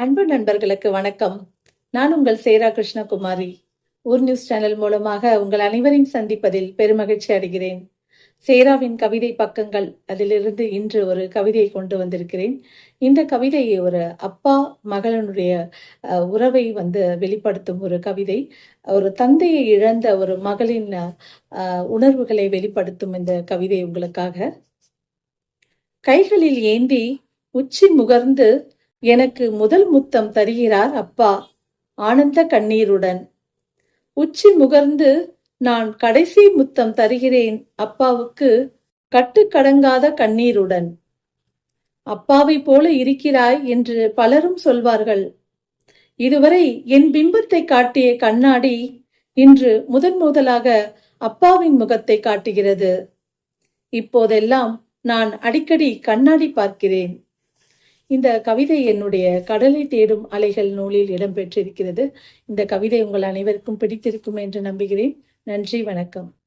அன்பு நண்பர்களுக்கு வணக்கம். நான் உங்கள் சேரா கிருஷ்ணகுமாரி. ஊர் நியூஸ் சேனல் மூலமாக உங்கள் அனைவரையும் சந்திப்பதில் பெருமகிழ்ச்சி அடைகிறேன். சேராவின் கவிதை பக்கங்கள் அதிலிருந்து இன்று ஒரு கவிதையை கொண்டு வந்திருக்கிறேன். இந்த கவிதையை ஒரு அப்பா மகனுடைய அஹ், உறவை வந்து வெளிப்படுத்தும் ஒரு கவிதை. ஒரு தந்தையை இழந்த ஒரு மகளின் உணர்வுகளை வெளிப்படுத்தும் இந்த கவிதை உங்களுக்காக. கைகளில் ஏந்தி உச்சி முகர்ந்து எனக்கு முதல் முத்தம் தருகிறார் அப்பா ஆனந்த கண்ணீருடன். உச்சி முகர்ந்து நான் கடைசி முத்தம் தருகிறேன் அப்பாவுக்கு கட்டுக்கடங்காத கண்ணீருடன். அப்பாவை போல இருக்கிறாய் என்று பலரும் சொல்வார்கள். இதுவரை என் பிம்பத்தை காட்டிய கண்ணாடி இன்று முதன் முதலாக அப்பாவின் முகத்தை காட்டுகிறது. இப்போதெல்லாம் நான் அடிக்கடி கண்ணாடி பார்க்கிறேன். இந்த கவிதை என்னுடைய கடலை தேடும் அலைகள் நூலில் இடம்பெற்றிருக்கிறது. இந்த கவிதை உங்கள் அனைவருக்கும் பிடித்திருக்கும் என்று நம்புகிறேன். நன்றி வணக்கம்.